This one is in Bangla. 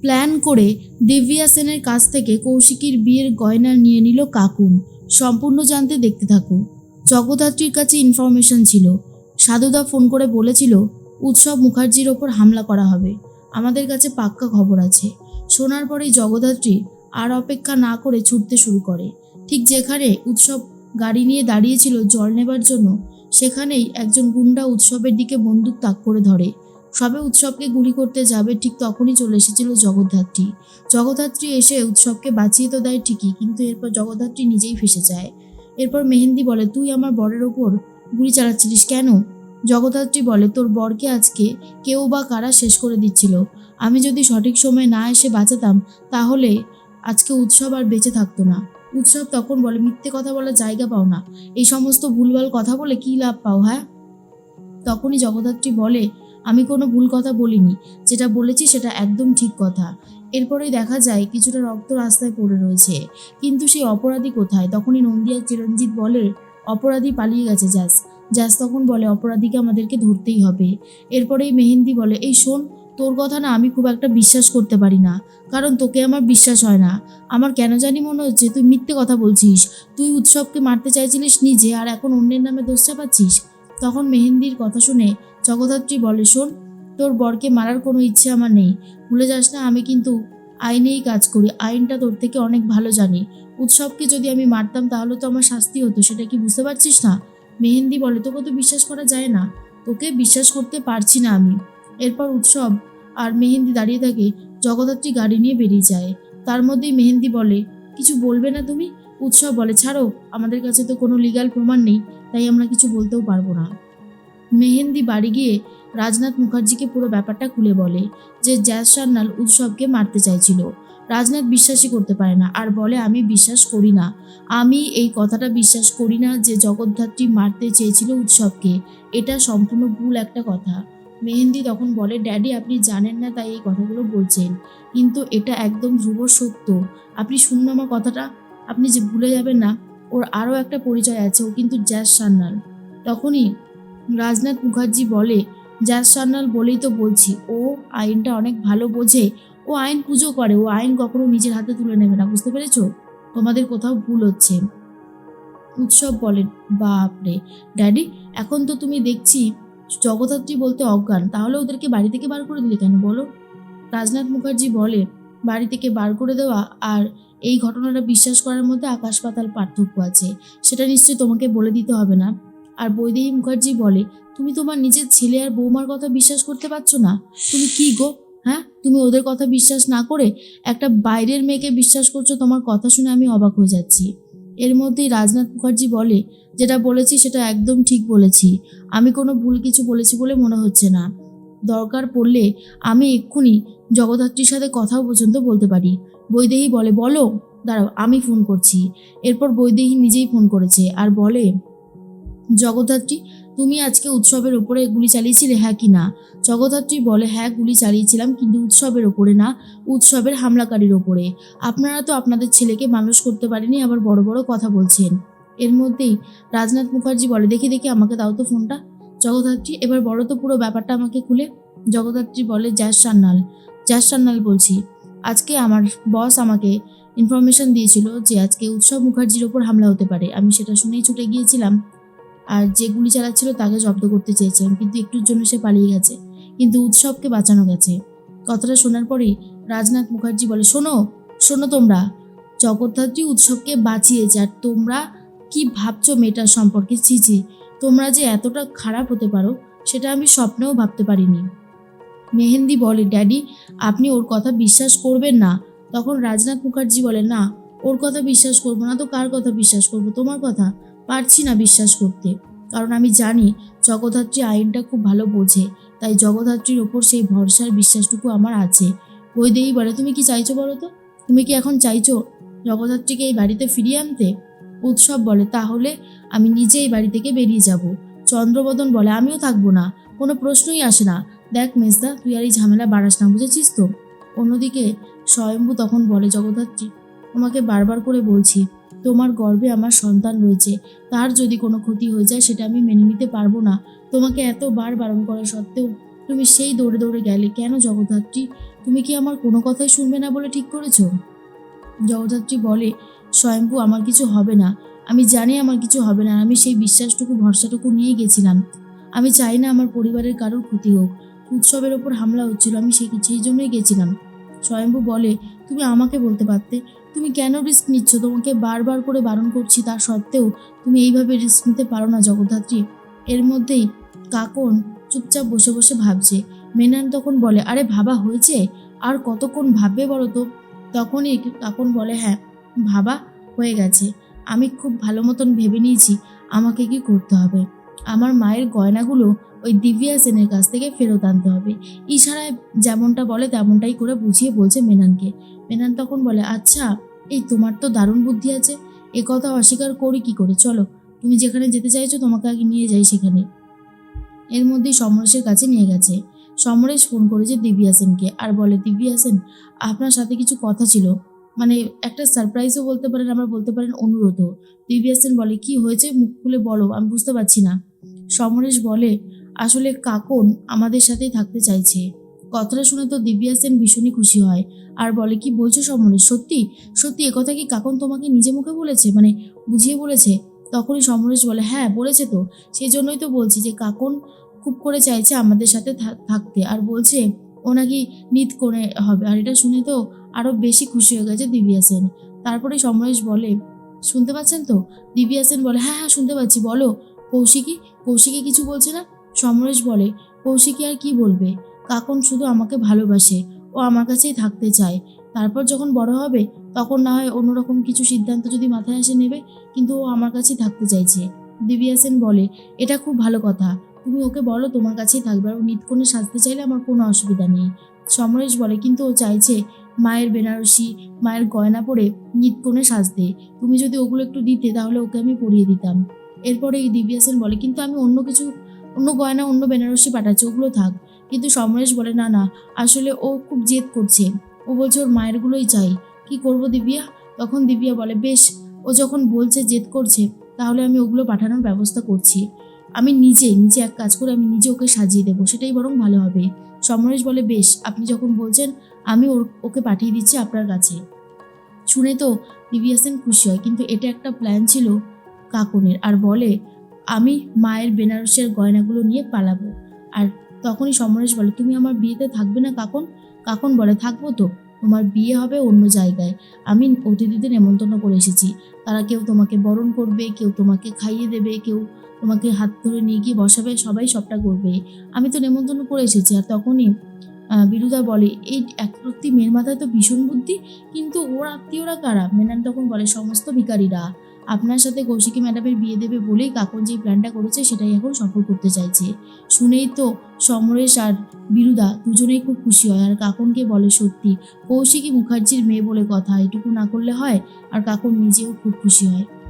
প্ল্যান করে দিব্যা সেনের কাছ থেকে কৌশিকীর বিয়ের গয়না নিয়ে নিল কাকুন সম্পূর্ণ জানতে দেখতে থাকো। জগদ্ধাত্রীর কাছে ইনফরমেশন ছিল। সাধুদা ফোন করে বলেছিল, উৎসব মুখার্জির ওপর হামলা করা হবে। আমাদের কাছে পাক্কা খবর আছে। শোনার পরেই জগদ্ধাত্রী আর অপেক্ষা না করে ছুটতে শুরু করে। ঠিক যেখানে উৎসব গাড়ি নিয়ে দাঁড়িয়েছিল জল নেবার জন্য, সেখানেই একজন গুন্ডা উৎসবের দিকে বন্দুক তাক করে ধরে। সবে উৎসবকে গুলি করতে যাবে ঠিক তখনই চলে এসেছিল জগদ্ধাত্রী। জগদ্ধাত্রী এসে উৎসবকে বাঁচিয়ে তো দেয় ঠিকই, কিন্তু এরপর জগদ্ধাত্রী নিজেই ফেসে যায়। এরপর মেহেন্দি বলে, তুই আমার বরের ওপর গুলি চালাচ্ছিলিস কেন? জগদ্ধাত্রী বলে, তোর বরকে আজকে কেউ বা কারা শেষ করে দিচ্ছিল। আমি যদি সঠিক সময় না এসে বাঁচাতাম, তাহলে আজকে উৎসব আর বেঁচে থাকতো না। উৎসব তখন বলে, মিথ্যে কথা বলার জায়গা পাও না। এই সমস্ত ভুলভাল কথা বলে কী লাভ পাও হ্যাঁ? তখনই জগদ্ধাত্রী বলে আমি কোনো ভুল কথা বলিনি। যেটা বলেছি সেটা একদম ঠিক কথা। এরপরেই দেখা যায় কিছুটা রক্ত রাস্তায় পড়ে রয়েছে। কিন্তু সেই অপরাধী কোথায়? তখনই নন্দিয়া চিরঞ্জিত বলে, অপরাধী পালিয়ে গেছে, জাস। জ্যাস তখন বলে, অপরাধীকে আমাদেরকে ধরতেই হবে। এরপরেই মেহেন্দি বলে, এই শোন, তোর কথা না আমি খুব একটা বিশ্বাস করতে পারি না। কারণ তোকে আমার বিশ্বাস হয় না। আমার কেন জানি মনে হচ্ছে তুই মিথ্যে কথা বলছিস। তুই উৎসবকে মারতে চাইছিলিস নিজে, আর এখন অন্যের নামে দোষ চাপাচ্ছিস? তখন মেহেন্দির কথা শুনে জগদ্ধাত্রী বলে, শোন, তোর বরকে মারার কোনো ইচ্ছে আমার নেই। ভুলে যাস না, আমি কিন্তু আইনেই কাজ করি। আইনটা তোর থেকে অনেক ভালো জানি। উৎসবকে যদি আমি মারতাম, তাহলে তো আমার শাস্তি হতো। সেটা কি বুঝতে পারছিস না? মেহেন্দি বলে, তোকে তো বিশ্বাস করা যায় না। তোকে বিশ্বাস করতে পারছি না আমি। এরপর উৎসব আর মেহেন্দি দাঁড়িয়ে থাকে, জগদ্ধাত্রী গাড়ি নিয়ে বেরিয়ে যায়। তার মধ্যেই মেহেন্দি বলে, কিছু বলবে না তুমি? উৎসব বলে, ছাড়ো, আমাদের কাছে তো কোনো লিগ্যাল প্রমাণ নেই, তাই আমরা কিছু বলতেও পারব না। মেহেন্দি বাড়ি গিয়ে রাজনাথ মুখার্জিকে পুরো ব্যাপারটা খুলে বলে যে জ্যাজ সান্যাল উৎসবকে মারতে চাইছিল। রাজনাথ বিশ্বাসই করতে পারে না, আর বলে, আমি বিশ্বাস করি না। আমি এই কথাটা বিশ্বাস করি না যে জগদ্ধাত্রী মারতে চেয়েছিল উৎসবকে। এটা সম্পূর্ণ ভুল একটা কথা। মেহেন্দি তখন বলে, ড্যাডি, আপনি জানেন না তাই এই কথাগুলো বলছেন, কিন্তু এটা একদম ধ্রুব সত্য। আপনি শুনুন আমার কথাটা, আপনি যে ভুলে যাবেন না, ওর আরও একটা পরিচয় আছে, ও কিন্তু জ্যাজ সান্যাল। তখনই রাজনাথ মুখার্জি বলে জ্যাজ সান্যাল বলেই তো বলছি, ও আইনটা অনেক ভালো বোঝে, ও আইন পুজো করে, ও আইন কখনো নিজের হাতে তুলে নেবে না, বুঝতে পেরেছ? তোমাদের কোথাও ভুল হচ্ছে। উৎসব বলেন, বাপরে, ড্যাডি, এখন তো তুমি দেখছি জগদ্ধাত্রী বলতে অজ্ঞান, তাহলে ওদেরকে বাড়ি থেকে বার করে দিলে কেন, বলো? রাজনাথ মুখার্জি বলে, বাড়ি থেকে বার করে দেওয়া আর এই ঘটনাটা বিশ্বাস করার মধ্যে আকাশ পাতাল পার্থক্য আছে, সেটা নিশ্চয়ই তোমাকে বলে দিতে হবে না। আর বৈদেহী মুখার্জি বলে, তুমি তোমার নিজের ছেলে আর বৌমার কথা বিশ্বাস করতে পারছ না? তুমি কি গো? হ্যাঁ? তুমি ওদের কথা বিশ্বাস না করে একটা বাইরের মেয়েকে বিশ্বাস করছ? তোমার কথা শুনে আমি অবাক হয়ে যাচ্ছি। এর মধ্যেই রাজনাথ মুখার্জি বলে, যেটা বলেছি সেটা একদম ঠিক বলেছি। আমি কোনো ভুল কিছু বলেছি বলে মনে হচ্ছে না। দরকার পড়লে আমি এক্ষুনি জগদ্ধাত্রীর সাথে কথাও পর্যন্ত বলতে পারি। বৈদেহী বলে, বলো, দাঁড়াও, আমি ফোন করছি। এরপর বৈদেহী নিজেই ফোন করেছে আর বলে জগদ্ধাত্রী, তুমি আজকে উৎসবের ওপরে গুলি চালিয়েছিলে হ্যাঁ কি না? জগদ্ধাত্রী বলে হ্যাঁ গুলি চালিয়েছিলাম, কিন্তু উৎসবের ওপরে না, উৎসবের হামলাকারীর ওপরে। আপনারা তো আপনাদের ছেলেকে মানুষ করতে পারেনি, আবার বড় বড় কথা বলছেন। এর মধ্যেই রাজনাথ মুখার্জি বলে, দেখি দেখি, আমাকে দাও তো ফোনটা। জগদ্ধাত্রী, এবার বড় তো পুরো ব্যাপারটা আমাকে খুলে। জগদ্ধাত্রী বলে জ্যাস সান্যাল জ্যাস সান্যাল বলছি, আজকে আমার বস আমাকে ইনফরমেশন দিয়েছিল যে আজকে উৎসব মুখার্জির ওপর হামলা হতে পারে। আমি সেটা শুনেই ছুটে গিয়েছিলাম। আর যে গুলি চালাচ্ছিল তাকে জব্দ করতে চেয়েছিলাম কিন্তু একটুর জন্য সে পালিয়ে গেছে। কিন্তু উৎসবকে বাঁচানো গেছে। কথাটা শোনার পরেই রাজনাথ মুখার্জি বলে, শোনো শোনো তোমরা, জগদ্ধাত্রী উৎসবকে বাঁচিয়েছে আর তোমরা কি ভাবছ মেয়েটার সম্পর্কে? চিচি তোমরা যে এতটা খারাপ হতে পারো, সেটা আমি স্বপ্নেও ভাবতে পারিনি। মেহেন্দি বলে, ড্যাডি, আপনি ওর কথা বিশ্বাস করবেন না। তখন রাজনাথ মুখার্জি বলে, না, ওর কথা বিশ্বাস করব না, তো কার কথা বিশ্বাস করব? তোমার কথা? পারছি না বিশ্বাস করতে। কারণ আমি জানি জগদ্ধাত্রী আইনটা খুব ভালো বোঝে, তাই জগদ্ধাত্রীর ওপর সেই ভরসার বিশ্বাসটুকু আমার আছে। ওই দেই বলে, তুমি কি চাইছো বলো তো? তুমি কি এখন চাইছো জগদ্ধাত্রীকে এই বাড়িতে ফিরিয়ে আনতে? উৎসব বলে, তাহলে আমি নিজে এই বাড়ি থেকে বেরিয়ে যাব। চন্দ্রবদন বলে, আমিও থাকব না, কোনো প্রশ্নই আসে না। দেখ মেজদা, তুই আর এই ঝামেলা বাড়াস না, বুঝেছিস তো? অন্যদিকে স্বয়ম্ভু তখন বলে, জগদ্ধাত্রী, তোমাকে বারবার করে বলছি তোমার গর্বে আমার সন্তান রয়েছে। তার যদি কোনো ক্ষতি হয়ে যায়, সেটা আমি মেনে নিতে পারব না। তোমাকে এতবার বারণ করা সত্ত্বেও তুমি সেই দৌড়ে দৌড়ে গেলে কেন জগদ্ধাত্রী? তুমি কি আমার কোনো কথাই শুনবে না বলে ঠিক করেছ? জগদ্ধাত্রী বলে, স্বয়ম্ভু, আমার কিছু হবে না। আমি জানি আমার কিছু হবে না আমি সেই বিশ্বাসটুকু, ভরসাটুকু নিয়ে গেছিলাম। আমি চাই না আমার পরিবারের কারোর ক্ষতি হোক। উৎসবের ওপর হামলা হচ্ছিল, আমি সেই সেই জন্যই গেছিলাম। স্বয়ম্ভু বলে, তুমি আমাকে বলতে পারতে? তুমি কেন রিস্ক নিচ্ছ? তোমাকে বারবার করে বারণ করছি তা সত্ত্বেও তুমি এইভাবে রিস্ক নিতে পারো না জগদ্ধাত্রী। এর মধ্যেই কাকন চুপচাপ বসে বসে ভাবছে। মেনান তখন বলে, আরে ভাবা, হয়েছে? আর কতক্ষণ ভাববে বলো তো? তখনই কাকন বলে হ্যাঁ ভাবা হয়ে গেছে। আমি খুব ভালো মতন ভেবে নিয়েছি। আমাকে কি করতে হবে? আমার মায়ের গয়নাগুলো ওই দিব্যা সেনের কাছ থেকে ফেরত আনতে হবে। ইশারায় যেমনটা বলে, তেমনটাই করে বুঝিয়ে বলছে মেনানকে। মেনান তখন বলে আচ্ছা এই তোমার তো দারুণ বুদ্ধি আছে। এ কথা অস্বীকার করি কি করে? চলো, তুমি যেখানে যেতে চাইছো তোমাকে আগে নিয়ে যাই সেখানে। এর মধ্যেই সমরেশের কাছে নিয়ে গেছে। সমরেশ ফোন করেছে দিব্যা সেনকে, আর বলে, দিব্যা সেন, আপনার সাথে কিছু কথা ছিল। মানে একটা সারপ্রাইজও বলতে পারেন, আবার বলতে পারেন অনুরোধও। দিব্যা সেন বলে, কি হয়েছে? মুখ খুলে বলো, আমি বুঝতে পারছি না। সমরেশ বলে আসলে কাকন আমাদের সাথেই থাকতে চাইছে। কথাটা শুনে তো দিব্যা সেন ভীষণই খুশি হয়। আর বলে, কি বলছো সমরেশ সত্যি? সত্যি? একথা কি কাকন তোমাকে নিজে মুখে বলেছে? মানে বুঝিয়ে বলেছে? তখনই সমরেশ বলে হ্যাঁ বলেছে তো। সেই জন্যই তো বলছি যে কাকন খুব করে চাইছে আমাদের সাথে থাকতে। আর বলছে, ও নাকি নিত করে হবে। আর এটা শুনে তো আরও বেশি খুশি হয়ে গেছে দিব্যা সেন। তারপরে সমরেশ বলে, শুনতে পাচ্ছেন তো? দিব্যা সেন বলে হ্যাঁ হ্যাঁ শুনতে পাচ্ছি। বলো, কৌশিকী? কৌশিকী কিছু বলছে না? সমরেশ বলে, কৌশিকী আর কি বলবে? কাকন শুধু আমাকে ভালোবাসে, ও আমার কাছেই থাকতে চায়। তারপর যখন বড় হবে, তখন না হয় অন্যরকম কিছু সিদ্ধান্ত যদি মাথায় এসে নেবে, কিন্তু ও আমার কাছেই থাকতে চাইছে। দিব্যা সেন বলে, এটা খুব ভালো কথা। তুমি ওকে বলো তোমার কাছেই থাকবে আর ও নিতকোণে সাজতে চাইলে আমার কোনো অসুবিধা নেই। সমরেশ বলে, কিন্তু ও চাইছে মায়ের বেনারসি, মায়ের গয়না পরে নিতকোণে সাজতে। তুমি যদি ওগুলো একটু দিতে, তাহলে ওকে আমি পরিয়ে দিতাম। এরপরে দিব্যা সেন বলে, কিন্তু আমি অন্য কিছু অন্য গয়না, অন্য বেনারসি পাঠাচ্ছে, ওগুলো থাক। কিন্তু সমরেশ বলে, না না, আসলে ও খুব জেদ করছে। ও বলছে, ওর মায়েরগুলোই চাই। কি করব দিবিয়া? তখন দিবিয়া বলে, বেশ, ও যখন বলছে জেদ করছে, তাহলে আমি ওগুলো পাঠানোর ব্যবস্থা করছি। আমি নিজে নিজে এক কাজ করে আমি নিজে ওকে সাজিয়ে দেবো, সেটাই বরং ভালো হবে। সমরেশ বলে, বেশ, আপনি যখন বলছেন, আমি ওর, ওকে পাঠিয়ে দিচ্ছি আপনার কাছে। শুনে তো দিবিয়া সেন খুশি হয়, কিন্তু এটা একটা প্ল্যান ছিল কাকনের। আর বলে আমি মায়ের বেনারসের গয়নাগুলো নিয়ে পালাবো। আর তখনই সমরেশ বলে, তুমি আমার বিয়েতে থাকবে না কাকন? কাকন বলে, থাকব তো। তোমার বিয়ে হবে অন্য জায়গায়। আমি অতিথিদের নেমন্তন্ন করে এসেছি। তারা কেউ তোমাকে বরণ করবে, কেউ তোমাকে খাইয়ে দেবে, কেউ তোমাকে হাত ধরে নিয়ে গিয়ে বসাবে, সবাই সবটা করবে। আমি তো নেমন্তন্ন করে এসেছি। আর তখনই বিরুদা বলে, এই একরত্তি মেয়ের মাথায় তো ভীষণ বুদ্ধি, কিন্তু ওর আত্মীয়রা কারা? মেনান তখন বলে, সমস্ত ভিকারীরা আপনার সাথে কৌশিকী ম্যাডামের বিয়ে দেবে বলেই কাকন যে প্ল্যানটা করেছে সেটাই এখন সফল করতে চাইছে। শুনেই তো সমরেশ আর বিরুদা দুজনেই খুব খুশি হয়। আর কাকনকে বলে সত্যি, কৌশিকী মুখার্জির মেয়ে বলে কথা, এটুকু না করলে হয়? আর কাকন নিজেও খুব খুশি হয়।